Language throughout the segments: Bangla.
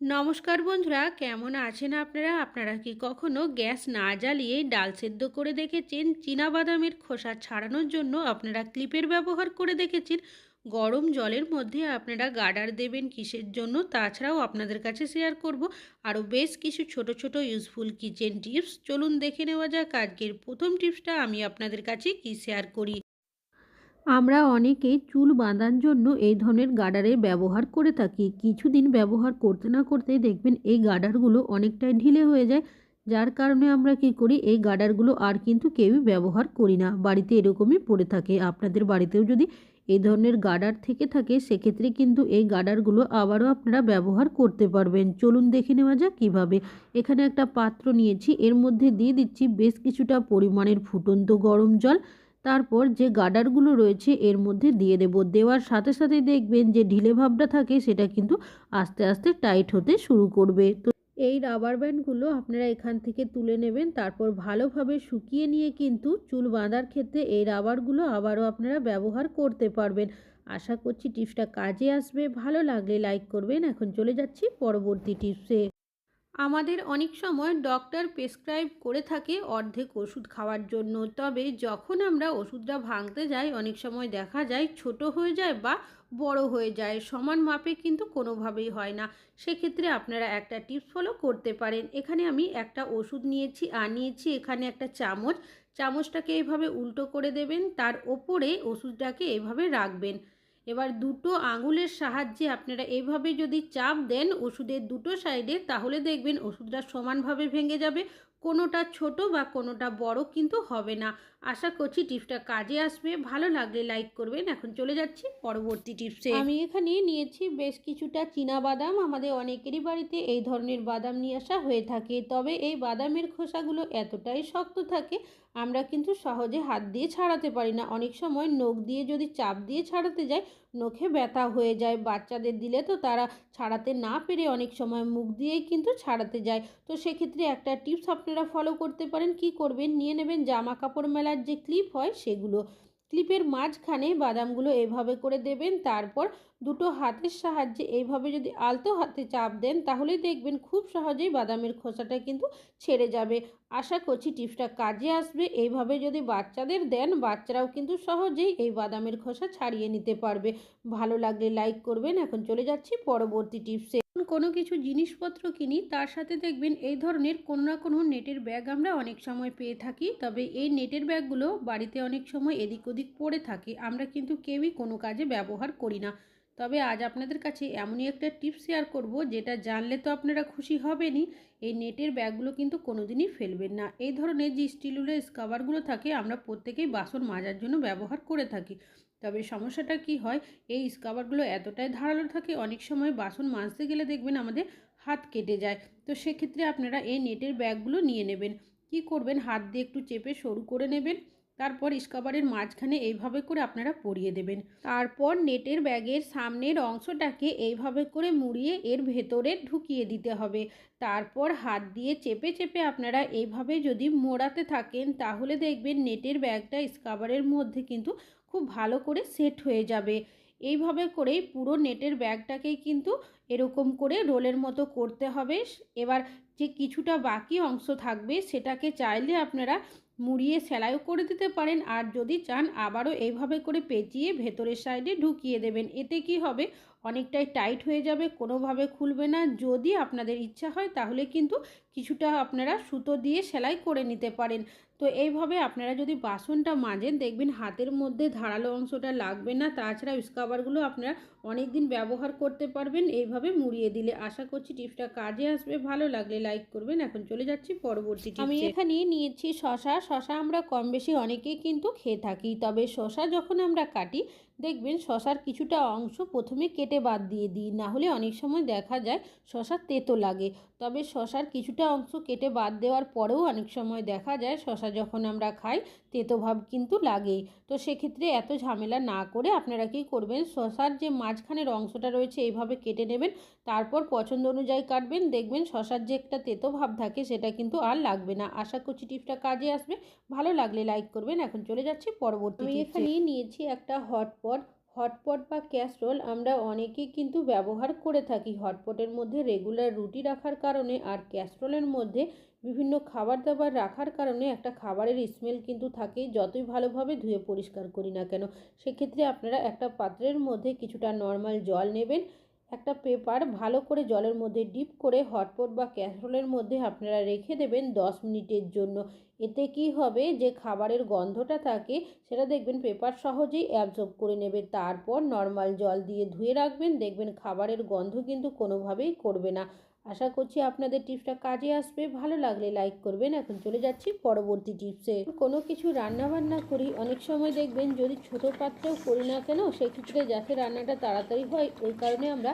নমস্কার বন্ধুরা, কেমন আছেন আপনারা? আপনারা কি কখনো গ্যাস না জ্বালিয়ে ডাল সেদ্ধ করে দেখেছেন? বাদামের খোসা ছাড়ানোর জন্য আপনারা ক্লিপের ব্যবহার করে দেখেছেন? গরম জলের মধ্যে আপনারা গার্ডার দেবেন কিসের জন্য? তাছাড়াও আপনাদের কাছে শেয়ার করব আরও বেশ কিছু ছোট ছোট ইউজফুল কিচেন টিপস চলুন দেখে নেওয়া যাক আজকের প্রথম টিপসটা আমি আপনাদের কাছে কি শেয়ার করি। আমরা অনেকে চুল বাঁধার জন্য এই ধরনের গার্ডারের ব্যবহার করে থাকি। কিছুদিন ব্যবহার করতে না করতে দেখবেন এই গার্ডারগুলো অনেকটাই ঢিলে হয়ে যায়। যার কারণে আমরা কি করি, এই গার্ডারগুলো আর কিন্তু কেউই ব্যবহার করি না। বাড়িতে এরকমই পড়ে থাকে। আপনাদের বাড়িতেও যদি এই ধরনের গার্ডার থেকে থাকে, সেক্ষেত্রে কিন্তু এই গার্ডারগুলো আবারও আপনারা ব্যবহার করতে পারবেন। চলুন দেখে নেওয়া যাক কীভাবে। এখানে একটা পাত্র নিয়েছি। এর মধ্যে দিয়ে দিচ্ছি বেশ কিছুটা পরিমাণের ফুটন্ত গরম জল। তারপর যে গার্ডারগুলো রয়েছে এর মধ্যে দিয়ে দেব। দেওয়ার সাথে সাথে দেখবেন যে ঢিলে ভাবটা থাকে সেটা কিন্তু আস্তে আস্তে টাইট হতে শুরু করবে। তো এই রাবার ব্যান্ডগুলো আপনারা এখান থেকে তুলে নেবেন, তারপর ভালোভাবে শুকিয়ে নিয়ে কিন্তু চুল বাঁধার ক্ষেত্রে এই রাবারগুলো আবারও আপনারা ব্যবহার করতে পারবেন। আশা করছি টিপসটা কাজে আসবে। ভালো লাগলে লাইক করবেন। এখন চলে যাচ্ছি পরবর্তী টিপসে। আমাদের অনেক সময় ডক্টর প্রেসক্রাইব করে থাকে অর্ধেক ওষুধ খাওয়ার জন্য। তবে যখন আমরা ওষুধটা ভাঙতে যাই, অনেক সময় দেখা যায় ছোট হয়ে যায় বা বড় হয়ে যায়, সমান মাপে কিন্তু কোনোভাবেই হয় না। সেক্ষেত্রে আপনারা একটা টিপস ফলো করতে পারেন। এখানে আমি একটা ওষুধ নিয়েছি, আর নিয়েছি এখানে একটা চামচ। চামচটাকে এভাবে উল্টো করে দেবেন, তার ওপরে ওষুধটাকে এভাবে রাখবেন। এবার দুটো আঙুলের সাহায্যে আপনারা এভাবে যদি চাপ দেন ওষুধের দুটো সাইডে, তাহলে দেখবেন ওষুধটা সমানভাবে ভেঙে যাবে। কোনোটা ছোট বা কোনোটা বড় কিন্তু হবে না। আশা করছি টিপসটা কাজে আসবে। ভালো লাগলে লাইক করবেন। এখন চলে যাচ্ছি পরবর্তী টিপসে। আমি এখানে নিয়েছি বেশ কিছুটা চীনা বাদাম। আমাদের অনেকেরই বাড়িতে এই ধরনের বাদাম নিয়ে আসা হয়ে থাকে। তবে এই বাদামের খোসাগুলো এতটাই শক্ত থাকে, আমরা কিন্তু সহজে হাত দিয়ে ছাড়াতে পারি না। অনেক সময় নখ দিয়ে যদি চাপ দিয়ে ছাড়াতে যাই নখে ব্যথা হয়ে যায়। বাচ্চাদের দিলে তো তারা ছাড়াতে না পেরে অনেক সময় মুখ দিয়েই কিন্তু ছাড়াতে যায়। তো সেক্ষেত্রে একটা টিপস আপনারা ফলো করতে পারেন। কি করবেন? নিয়ে নেবেন জামা কাপড় মেলার যে ক্লিপ হয় সেগুলো। ক্লিপের মাঝখানে বাদামগুলো এভাবে করে দেবেন, তারপর দুটো হাতের সাহায্যে এইভাবে যদি আলতো হাতে চাপ দেন, তাহলেই দেখবেন খুব সহজেই বাদামের খোসাটা কিন্তু ছেড়ে যাবে। আশা করছি টিপসটা কাজে আসবে। এইভাবে যদি বাচ্চাদের দেন, বাচ্চারাও কিন্তু সহজেই এই বাদামের খোসা ছাড়িয়ে নিতে পারবে। ভালো লাগলে লাইক করবেন। এখন চলে যাচ্ছি পরবর্তী টিপসে। কোনো কিছু জিনিসপত্র কিনি, তার সাথে দেখবেন এই ধরনের কোনো না কোনো নেটের ব্যাগ আমরা অনেক সময় পেয়ে থাকি। তবে এই নেটের ব্যাগগুলো বাড়িতে অনেক সময় এদিক ওদিক পড়ে থাকে। আমরা কিন্তু কেউই কোনো কাজে ব্যবহার করি না। তবে আজ আপনাদের কাছে এমনই একটা টিপস শেয়ার করব, যেটা জানলে তো আপনারা খুশি হবেনই। এই নেটের ব্যাগগুলো কিন্তু কোনোদিনই ফেলবেন না। এই ধরনের যে স্টিলের স্কাবারগুলো থাকে, আমরা প্রত্যেকেই বাসন মাজার জন্য ব্যবহার করে থাকি। তবে সমস্যাটা কি হয়, এই স্কাবারগুলো এতটাই ধারালো থাকে, অনেক সময় বাসন মাজতে গেলে দেখবেন আমাদের হাত কেটে যায়। তো সেক্ষেত্রে আপনারা এই নেটের ব্যাগগুলো নিয়ে নেবেন। কি করবেন? হাত দিয়ে একটু চেপে সরু করে নেবেন। তারপর স্কাবারের মাঝখানে এইভাবে করে আপনারা পরিয়ে দেবেন। তারপর নেটের ব্যাগের সামনের অংশটাকে এইভাবে করে মুড়িয়ে এর ভেতরে ঢুকিয়ে দিতে হবে। তারপর হাত দিয়ে চেপে চেপে আপনারা এইভাবে যদি মোড়াতে থাকেন, তাহলে দেখবেন নেটের ব্যাগটা স্কাবারের মধ্যে কিন্তু খুব ভালো করে সেট হয়ে যাবে। এইভাবে করেই পুরো নেটের ব্যাগটাকেই কিন্তু এরকম করে রোলের মতো করতে হবে। এবার যে কিছুটা বাকি অংশ থাকবে, সেটাকে চাইলে আপনারা মুড়িয়ে সেলাইও করে দিতে পারেন আর যদি চান আবারও এইভাবে করে পেঁচিয়ে ভেতরের সাইডে ঢুকিয়ে দেবেন। এতে কি হবে? অনেকটাই টাইট হয়ে যাবে, কোনোভাবে খুলবে না। যদি আপনাদের ইচ্ছা হয়, তাহলে কিন্তু কিছুটা আপনারা সুতো দিয়ে সেলাই করে নিতে পারেন। তো এইভাবে আপনারা যদি বাসনটা মাজেন, দেখবেন হাতের মধ্যে ধারালো অংশটা লাগবে না। তাছাড়া স্কাবারগুলো আপনারা অনেক দিন ব্যবহার করতে পারবেন। এইভাবে মুড়িয়ে দিলে আশা করছি টিপসটা কাজে আসবে। ভালো লাগলে লাইক করবেন। এখন চলে যাচ্ছি পরবর্তী আমি এখানে নিয়েছি শশা। শশা আমরা কম বেশি অনেকেই কিন্তু খেয়ে থাকি। তবে শশা যখন আমরা কাটি দেখবেন শশার কিছুটা অংশ প্রথমে কেটে বাদ দিয়ে দিই না হলে অনেক সময় দেখা যায় শশার তেতো লাগে। তবে শশার কিছুটা অংশ কেটে বাদ দেওয়ার পরেও অনেক সময় দেখা যায় শশা যখন আমরা খাই তেতো ভাব কিন্তু লাগেই। তো সেক্ষেত্রে এত ঝামেলা না করে আপনারা কি করবেন? শশার যে মাঝখানের অংশটা রয়েছে এইভাবে কেটে নেবেন তারপর পছন্দ অনুযায়ী কাটবেন। দেখবেন শশার যে একটা তেতো ভাব থাকে সেটা কিন্তু আর লাগবে না। আশা করছি টিপসটা কাজে আসবে। ভালো লাগলে লাইক করবেন। এখন চলে যাচ্ছি পরবর্তী আমি এখানে নিয়েছি একটা হটপট হটপট বা ক্যাসরোল আমরা অনেকেই কিন্তু ব্যবহার করে থাকি। হটপটের মধ্যে রেগুলার রুটি রাখার কারণে আর ক্যাসরোলের মধ্যে বিভিন্ন খাবার দাবার রাখার কারণে একটা খাবারের স্মেল কিন্তু থাকে, যতই ভালোভাবে ধুয়ে পরিষ্কার করি না কেন। সেক্ষেত্রে আপনারা একটা পাত্রের মধ্যে কিছুটা নর্মাল জল নেবেন একটা পেপার ভালো করে জলের মধ্যে ডিপ করে হটপট বা ক্যাসরোলের মধ্যে আপনারা রেখে দেবেন দশ মিনিটের জন্য। এতে কি হবে? যে খাবারের গন্ধটা থাকে, সেটা দেখবেন পেপার সহজেই অ্যাবজর্ব করে নেবে। তারপর নর্মাল জল দিয়ে ধুয়ে রাখবেন। দেখবেন খাবারের গন্ধ কিন্তু কোনোভাবেই করবে না। আশা করছি আপনাদের টিপসটা কাজে আসবে। ভালো লাগলে লাইক করবেন। এখন চলে যাচ্ছি পরবর্তী টিপসে। কোনো কিছু রান্না বান্না করি, অনেক সময় দেখবেন যদি ছোট পাত্রেও করি না কেন, সেক্ষেত্রে যাতে রান্নাটা তাড়াতাড়ি হয়, ওই কারণে আমরা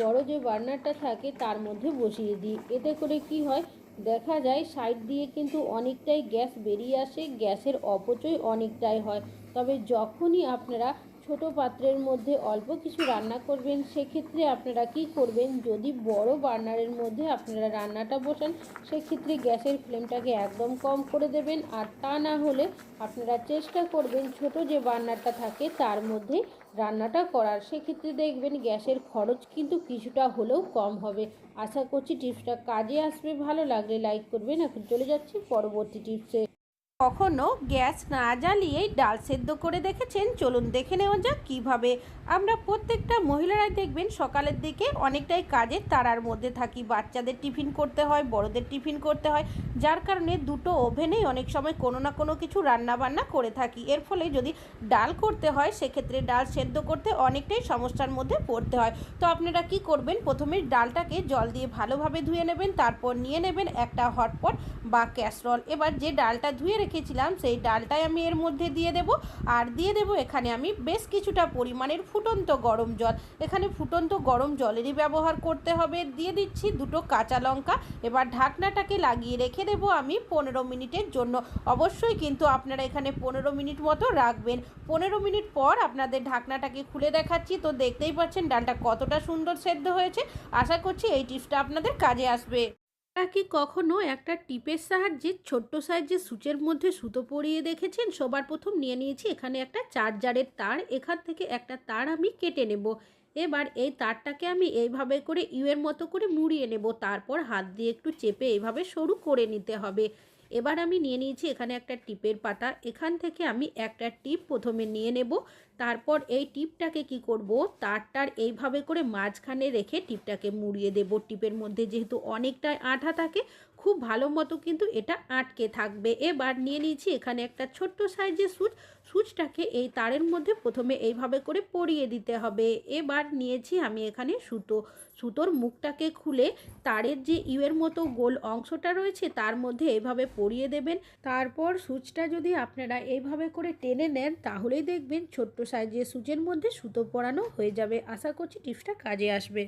বড় যে বার্নারটা থাকে, তার মধ্যে বসিয়ে দিই। এতে করে কি হয়, দেখা যায় সাইড দিয়ে কিন্তু অনেকটাই গ্যাস বেরিয়ে আসে, গ্যাসের অপচয় অনেকটাই হয়। তবে যখনই আপনারা ছোট পাত্রের মধ্যে অল্প কিছু রান্না করবেন, সেক্ষেত্রে আপনারা কি করবেন? যদি বড় বার্নারের মধ্যে আপনারা রান্নাটা বসান, সেক্ষেত্রে গ্যাসের ফ্লেমটাকে একদম কম করে দেবেন। আর তা না হলে আপনারা চেষ্টা করবেন ছোট যে বার্নারটা থাকে তার মধ্যে রান্নাটা করার। সেক্ষেত্রে দেখবেন গ্যাসের খরচ কিন্তু কিছুটা হলেও কম হবে। আশা করছি টিপসটা কাজে আসবে। ভালো লাগলে লাইক করবেন। এখন চলে যাচ্ছি পরবর্তী টিপসে। কখনো গ্যাস না জ্বালিয়েই ডাল সেদ্ধ করে দেখেছেন? চলুন দেখে নেওয়া যাক কীভাবে। আমরা প্রত্যেকটা মহিলারাই দেখবেন সকালের দিকে অনেকটাই কাজের তারার মধ্যে থাকি। বাচ্চাদের টিফিন করতে হয়, বড়দের টিফিন করতে হয়। যার কারণে দুটো ওভেনেই অনেক সময় কোনো না কোনো কিছু রান্না বান্না করে থাকি। এর ফলে যদি ডাল করতে হয়, সেক্ষেত্রে ডাল সেদ্ধ করতে অনেকটাই সমস্যার মধ্যে পড়তে হয়। তো আপনারা কি করবেন? প্রথমে ডালটাকে জল দিয়ে ভালোভাবে ধুয়ে নেবেন, তারপর নিয়ে নেবেন একটা হটপট বা ক্যাসরল। এবার যে ডালটা ধুয়ে রেখেছিলাম, সেই ডালটাই আমি এর মধ্যে দিয়ে দেব। আর দিয়ে দেব এখানে আমি বেশ কিছুটা পরিমাণের ফুটন্ত গরম জল। এখানে ফুটন্ত গরম জলেরই ব্যবহার করতে হবে। দিয়ে দিচ্ছি দুটো কাঁচা লঙ্কা। এবার ঢাকনাটাকে লাগিয়ে রেখে দেব আমি পনেরো মিনিটের জন্য। অবশ্যই কিন্তু আপনারা এখানে পনেরো মিনিট মতো রাখবেন। পনেরো মিনিট পর আপনাদের ঢাকনাটাকে খুলে দেখাচ্ছি। তো দেখতেই পাচ্ছেন ডালটা কতটা সুন্দর সেদ্ধ হয়েছে। আশা করছি এই টিপসটা আপনাদের কাজে আসবে। আপনারা কি কখনো একটা টিপের সাহায্যে ছোট্ট সাইজের সুচের মধ্যে সুতো পরিয়ে দেখেছেন? সবার প্রথম নিয়ে নিয়েছি, এখানে একটা চার্জারের তার, এখান থেকে একটা তার আমি কেটে নেব। এবার এই তারটাকে আমি এইভাবে করে ইউয়ের মতো করে মুড়িয়ে নেব। তারপর হাত দিয়ে একটু চেপে এইভাবে সরু করে নিতে হবে। এবার আমি নিয়ে নিয়েছি এখানে একটা টিপের পাতা। এখান থেকে আমি একটা টিপ প্রথমে নিয়ে নেব। তারপর এই টিপটাকে কি করব? তারটার এইভাবে করে মাঝখানে রেখে টিপটাকে মুড়িয়ে দেব। টিপের মধ্যে যেহেতু অনেকটাই আঠা থাকে খুব ভালো মতো কিন্তু এটা আটকে থাকবে। এবার নিয়ে নিয়েছি এখানে একটা ছোট্ট সাইজের সুচ। সুচটাকে এই তারের মধ্যে প্রথমে এইভাবে করে পরিয়ে দিতে হবে। এবার নিয়েছি আমি এখানে সুতো। সুতোর মুখটাকে খুলে তারের যে ইউয়ের মতো গোল অংশটা রয়েছে তার মধ্যে এইভাবে পরিয়ে দেবেন। তারপর সুচটা যদি আপনারা এইভাবে করে টেনে নেন তাহলেই দেখবেন ছোট্ট সাইজের সুচের মধ্যে সুতো পরানো হয়ে যাবে। আশা করছি টিপসটা কাজে আসবে।